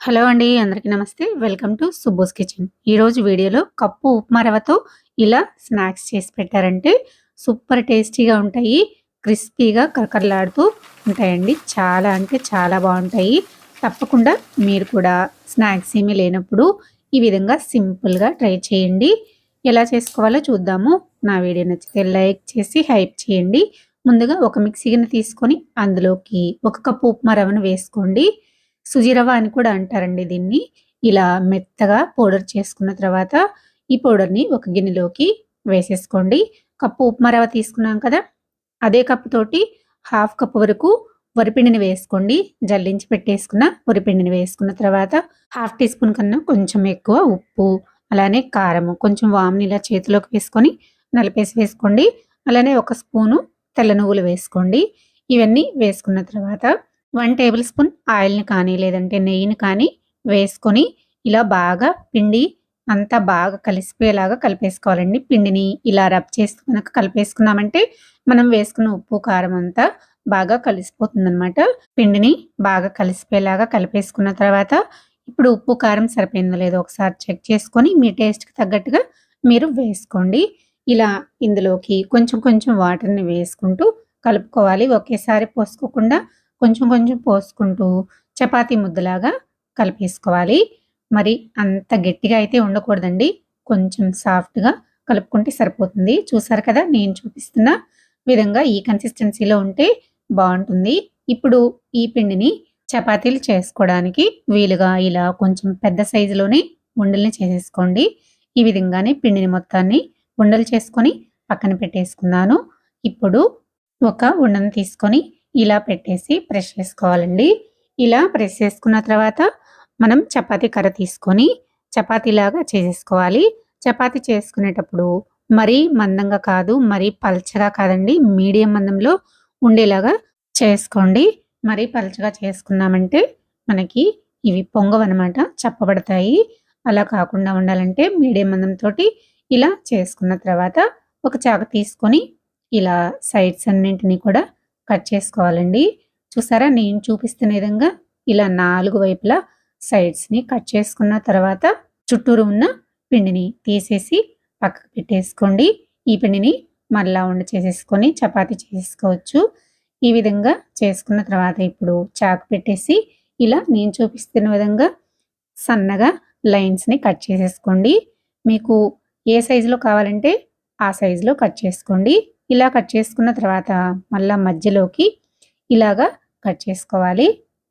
Hello అండి అందరికీ నమస్తే. Welcome to Subbu's kitchen. ఈరోజు వీడియోలో కప్పు ఉప్మా రవ్వతో ఇలా స్నాక్స్ చేసి పెట్టారంటే సూపర్ టేస్టీగా ఉంటాయి. క్రిస్పీగా కరకరలాడుతూ ఉంటాయండి. చాలా అంటే చాలా బాగుంటాయి. తప్పకుండా మీరు కూడా స్నాక్స్ ఏమీ లేనప్పుడు ఈ విధంగా సింపుల్గా ట్రై చేయండి. ఎలా చేసుకోవాలో చూద్దాము. నా వీడియో నచ్చితే లైక్ చేసి హైప్ చేయండి. ముందుగా ఒక మిక్సీని తీసుకొని అందులోకి ఒక కప్పు ఉప్మా రవ్వను వేసుకోండి. సుజీరవ అని కూడా అంటారండి దీన్ని. ఇలా మెత్తగా పౌడర్ చేసుకున్న తర్వాత ఈ పౌడర్ని ఒక గిన్నెలోకి వేసేసుకోండి. కప్పు ఉప్మా రవ్వ తీసుకున్నాం కదా అదే కప్పు తోటి హాఫ్ కప్ వరకు వరిపిండిని వేసుకోండి. జల్లించి పెట్టేసుకున్న వరిపిండిని వేసుకున్న తర్వాత హాఫ్ టీ స్పూన్ కన్నా కొంచెం ఎక్కువ ఉప్పు అలానే కారము కొంచెం వామ్ని ఇలా చేతిలోకి వేసుకొని నలిపేసి వేసుకోండి. అలానే ఒక స్పూను తెల్ల నువ్వులు వేసుకోండి. ఇవన్నీ వేసుకున్న తర్వాత వన్ టేబుల్ స్పూన్ ఆయిల్ని కానీ లేదంటే నెయ్యిని కానీ వేసుకొని ఇలా బాగా పిండి అంతా బాగా కలిసిపోయేలాగా కలిపేసుకోవాలండి. పిండిని ఇలా రబ్ చేసి కనుక కలిపేసుకున్నామంటే మనం వేసుకున్న ఉప్పు కారం అంతా బాగా కలిసిపోతుందనమాట పిండిని బాగా కలిసిపోయేలాగా కలిపేసుకున్న తర్వాత ఇప్పుడు ఉప్పు కారం సరిపోయిందో లేదో ఒకసారి చెక్ చేసుకొని మీ టేస్ట్కి తగ్గట్టుగా మీరు వేసుకోండి. ఇలా ఇందులోకి కొంచెం కొంచెం వాటర్ని వేసుకుంటూ కలుపుకోవాలి. ఒకేసారి పోసుకోకుండా కొంచెం కొంచెం పోసుకుంటూ చపాతీ ముద్దలాగా కలిపేసుకోవాలి. మరి అంత గట్టిగా అయితే ఉండకూడదండి. కొంచెం సాఫ్ట్గా కలుపుకుంటే సరిపోతుంది. చూసారు కదా నేను చూపిస్తున్న విధంగా ఈ కన్సిస్టెన్సీలో ఉంటే బాగుంటుంది. ఇప్పుడు ఈ పిండిని చపాతీలు చేసుకోవడానికి వీలుగా ఇలా కొంచెం పెద్ద సైజులోనే ఉండల్ని చేసేసుకోండి. ఈ విధంగానే పిండిని మొత్తాన్ని ఉండలు చేసుకొని పక్కన పెట్టేసుకున్నాను. ఇప్పుడు ఒక ఉండను తీసుకొని ఇలా పెట్టేసి ప్రెస్ చేసుకోవాలండి. ఇలా ప్రెస్ చేసుకున్న తర్వాత మనం చపాతీ కర్ర తీసుకొని చపాతీలాగా చేసేసుకోవాలి. చపాతి చేసుకునేటప్పుడు మరీ మందంగా కాదు మరీ పల్చగా కాదండి. మీడియం మందంలో ఉండేలాగా చేసుకోండి. మరీ పల్చగా చేసుకున్నామంటే మనకి ఇవి పొంగవన్నమాట చెప్పబడతాయి. అలా కాకుండా ఉండాలంటే మీడియం మందంతో ఇలా చేసుకున్న తర్వాత ఒక చాకు తీసుకొని ఇలా సైడ్స్ అన్నింటినీ కూడా కట్ చేసుకోవాలండి. చూసారా? నేను చూపిస్తున్న విధంగా ఇలా నాలుగు వైపులా సైడ్స్ని కట్ చేసుకున్న తర్వాత చుట్టూరు ఉన్న పిండిని తీసేసి పక్కకు పెట్టేసుకోండి. ఈ పిండిని మళ్ళా ఉండి చేసేసుకొని చపాతీ చేసుకోవచ్చు. ఈ విధంగా చేసుకున్న తర్వాత ఇప్పుడు చాకు పెట్టేసి ఇలా నేను చూపిస్తున్న విధంగా సన్నగా లైన్స్ని కట్ చేసేసుకోండి. మీకు ఏ సైజులో కావాలంటే ఆ సైజులో కట్ చేసుకోండి. ఇలా కట్ చేసుకున్న తర్వాత మళ్ళా మధ్యలోకి ఇలాగా కట్ చేసుకోవాలి.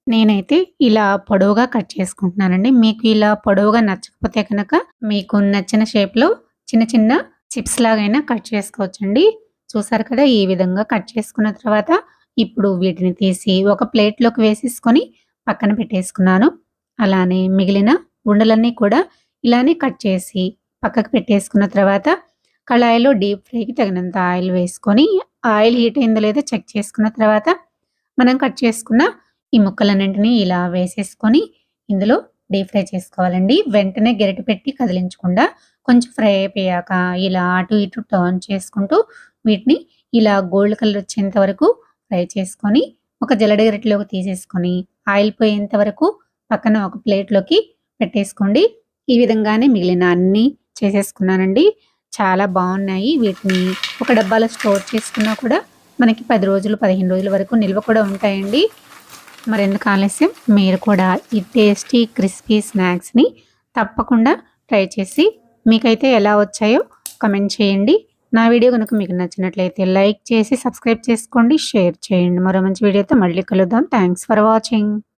నేనైతే ఇలా పొడవుగా కట్ చేసుకుంటున్నానండి. మీకు ఇలా పొడవుగా నచ్చకపోతే కనుక మీకు నచ్చిన షేప్లో చిన్న చిన్న చిప్స్ లాగైనా కట్ చేసుకోవచ్చండి. చూసారు కదా ఈ విధంగా కట్ చేసుకున్న తర్వాత ఇప్పుడు వీటిని తీసి ఒక ప్లేట్లోకి వేసేసుకొని పక్కన పెట్టేసుకున్నాను. అలానే మిగిలిన ఉండలన్నీ కూడా ఇలానే కట్ చేసి పక్కకు పెట్టేసుకున్న తర్వాత కళాయిలో డీప్ ఫ్రైకి తగినంత ఆయిల్ వేసుకొని ఆయిల్ హీట్ అయిందో లేదో చెక్ చేసుకున్న తర్వాత మనం కట్ చేసుకున్న ఈ ముక్కలన్నింటినీ ఇలా వేసేసుకొని ఇందులో డీప్ ఫ్రై చేసుకోవాలండి. వెంటనే గెరటి పెట్టి కదిలించకుండా కొంచెం ఫ్రై అయిపోయాక ఇలా అటు ఇటు టర్న్ చేసుకుంటూ వీటిని ఇలా గోల్డ్ కలర్ వచ్చేంత వరకు ఫ్రై చేసుకొని ఒక జల్లడ గరిటెలోకి తీసేసుకొని ఆయిల్ పోయేంత వరకు పక్కన ఒక ప్లేట్లోకి పెట్టేసుకోండి. ఈ విధంగానే మిగిలిన అన్నీ చేసేసుకున్నానండి. చాలా బాగున్నాయి. వీటిని ఒక డబ్బాలో స్టోర్ చేసుకున్నా కూడా మనకి పది రోజులు పదిహేను రోజుల వరకు నిల్వ కూడా ఉంటాయండి. మరెందుకు ఆలస్యం? మీరు కూడా ఈ టేస్టీ క్రిస్పీ స్నాక్స్ని తప్పకుండా ట్రై చేసి మీకైతే ఎలా వచ్చాయో కమెంట్ చేయండి. నా వీడియో కనుక మీకు నచ్చినట్లయితే లైక్ చేసి సబ్స్క్రైబ్ చేసుకోండి షేర్ చేయండి. మరో మంచి వీడియోతో మళ్ళీ కలుద్దాం. Thanks for watching.